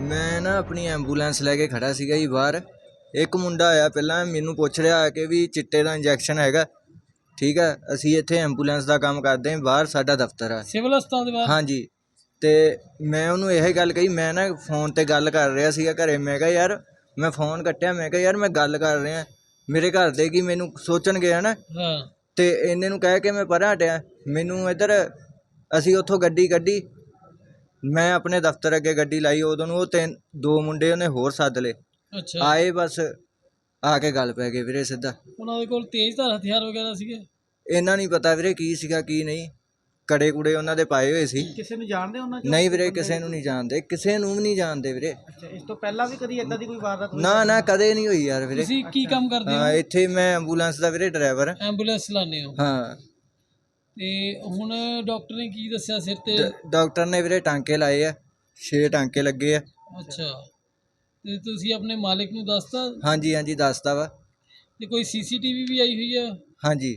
ਮੈਂ ਨਾ ਆਪਣੀ ਐਂਬੂਲੈਂਸ ਲੈ ਕੇ ਖੜਾ ਸੀਗਾ ਜੀ ਬਾਹਰ। ਇੱਕ ਮੁੰਡਾ ਆਇਆ ਪਹਿਲਾਂ ਮੈਨੂੰ ਪੁੱਛ ਰਿਹਾ ਕਿ ਵੀ ਚਿੱਟੇ ਦਾ ਇੰਜੈਕਸ਼ਨ ਹੈਗਾ। ਠੀਕ ਹੈ ਅਸੀਂ ਇੱਥੇ ਐਂਬੂਲੈਂਸ ਦਾ ਕੰਮ ਕਰਦੇ ਹਾਂ ਬਾਹਰ ਸਾਡਾ ਦਫ਼ਤਰ ਆ। ਸਿਵਲ ਹਸਪਤਾਲ ਦੇ ਬਾਹਰ? ਹਾਂਜੀ ਤੇ ਮੈਂ ਉਹਨੂੰ ਇਹ ਗੱਲ ਕਹੀ ਮੈਂ ਨਾ ਫੋਨ ਤੇ ਗੱਲ ਕਰ ਰਿਹਾ ਸੀਗਾ ਘਰੇ ਮੈਂ ਕਿਹਾ ਯਾਰ ਮੈਂ ਫੋਨ ਕੱਟਿਆ ਮੈਂ ਕਿਹਾ ਯਾਰ ਮੈਂ ਗੱਲ ਕਰ ਰਿਹਾ। ਮੇਰੇ ਘਰ ਦੇ ਕੀ ਮੈਨੂੰ ਸੋਚਣਗੇ ਹਨਾ? ਹਾਂ। ਤੇ ਇਹਨੇ ਨੂੰ ਕਹਿ ਕੇ ਮੈਂ ਪਰਾਂ ਹਟਿਆ। ਮੈਨੂੰ ਇੱਧਰ ਅਸੀਂ ਉੱਥੋਂ ਗੱਡੀ ਕੱਢੀ ਮੈਂ ਆਪਣੇ ਦਫ਼ਤਰ ਅੱਗੇ ਗੱਡੀ ਲਾਈ ਉਦੋਂ ਨੂੰ ਉਹ ਤਿੰਨ ਦੋ ਮੁੰਡੇ ਉਹਨੇ ਹੋਰ ਸੱਦ ਲਏ। ਅੱਛਾ। ਆਏ ਬਸ ਆ ਕੇ ਗੱਲ ਪੈ ਗਈ ਵੀਰੇ ਸਿੱਧਾ। ਉਹਨਾਂ ਦੇ ਕੋਲ ਤੇਜ਼ਧਾਰ ਹਥਿਆਰ ਵਗੈਰਾ ਸੀਗੇ? ਇਹਨਾਂ ਨਹੀਂ ਪਤਾ ਵੀਰੇ ਕੀ ਸੀਗਾ ਕੀ ਨਹੀਂ। ਕੜੇ ਕੁੜੇ ਉਹਨਾਂ ਦੇ ਪਾਏ ਹੋਏ ਸੀ। ਕਿਸੇ ਨੂੰ ਜਾਣਦੇ ਉਹਨਾਂ ਚੋਂ? ਨਹੀਂ ਵੀਰੇ ਕਿਸੇ ਨੂੰ ਨਹੀਂ ਜਾਣਦੇ। ਕਿਸੇ ਨੂੰ ਵੀ ਨਹੀਂ ਜਾਣਦੇ ਵੀਰੇ। ਅੱਛਾ ਇਸ ਤੋਂ ਪਹਿਲਾਂ ਵੀ ਕਦੀ ਇਦਾਂ ਦੀ ਕੋਈ ਵਾਰਦਾਤ ਹੋਈ? ਨਾ ਨਾ ਕਦੇ ਨਹੀਂ ਹੋਈ ਯਾਰ ਵੀਰੇ। ਤੁਸੀਂ ਕੀ ਕੰਮ ਕਰਦੇ ਹਾਂ ਹੋ? ਇੱਥੇ ਮੈਂ ਐਂਬੂਲੈਂਸ ਦਾ ਵੀਰੇ ਡਰਾਈਵਰ। ਐਂਬੂਲੈਂਸ ਚਲਾਉਂਦੇ ਹੋ। ਹਾਂ। ਤੇ ਹੁਣ ਡਾਕਟਰ ਨੇ ਕੀ ਦੱਸਿਆ ਸਿਰ ਤੇ? ਡਾਕਟਰ ਨੇ ਵੀਰੇ ਟਾਂਕੇ ਲਾਏ ਆ 6 ਟਾਂਕੇ ਲੱਗੇ ਆ। ਅੱਛਾ। ਤੇ ਤੁਸੀਂ ਆਪਣੇ ਮਾਲਕ ਨੂੰ ਦੱਸਤਾ? ਹਾਂਜੀ ਹਾਂਜੀ ਦੱਸਤਾ ਵਾ। ਤੇ ਕੋਈ ਸੀਸੀਟੀਵੀ ਵੀ ਆਈ ਹੋਈ ਹੈ ਹਾਂਜੀ।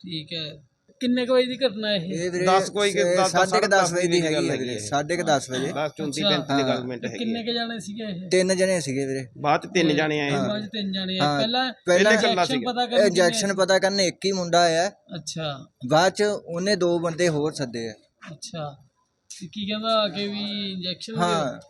ਠੀਕ ਹੈ। ਕਿੰਨੇ ਕੁ ਵਜੇ ਦੀ ਘਟਨਾ ਇਹ? ਇਹ ਵੀਰੇ ਦਸ ਕੋਈ ਕਿ ਦਸ- ਸਾਢੇ ਕੁ ਦਸ ਵਜੇ ਦੀ ਗੱਲ ਹੈਗੀ ਹੈ ਹੈਗੀ ਵੀਰੇ ਹੈ। ਸਾਢੇ ਕੁ ਦਸ ਵਜੇ। 10 34 ਅੱਛਾ। 35 ਦੀ ਗੱਲ ਮਿੰਟ ਤੇ ਹੈਗੀ ਕਿੰਨੇ। ਕੁ ਜਾਣੇ ਸੀਗੇ ਇਹ? ਤਿੰਨ ਜਣੇ ਸੀਗੇ ਵੀਰੇ। ਬਾਅਦ ਤਿੰਨ ਜਾਣੇ ਆਏ। ਬਾਅਦ ਤਿੰਨ ਜਾਣੇ ਆ ਹਾਂ, ਪਹਿਲਾਂ ਪਹਿਲਾਂ ਇਕੱਲਾ ਇੰਜੈਕਸ਼ਨ ਸੀਗਾ। ਪਤਾ ਕਰਨ ਇੰਜੈਕਸ਼ਨ ਪਤਾ ਕਰਨ ਇੱਕ ਹੀ ਮੁੰਡਾ ਆਇਆ। ਅੱਛਾ। ਬਾਅਦ ਚ ਉਹਨੇ ਦੋ ਬੰਦੇ ਹੋਰ ਸੱਦੇ ਆ। ਅੱਛਾ। ਕੀ ਕਹਿੰਦਾ ਕੇ ਵੀ ਇੰਜੈਕਸ਼ਨ ਹਾਂ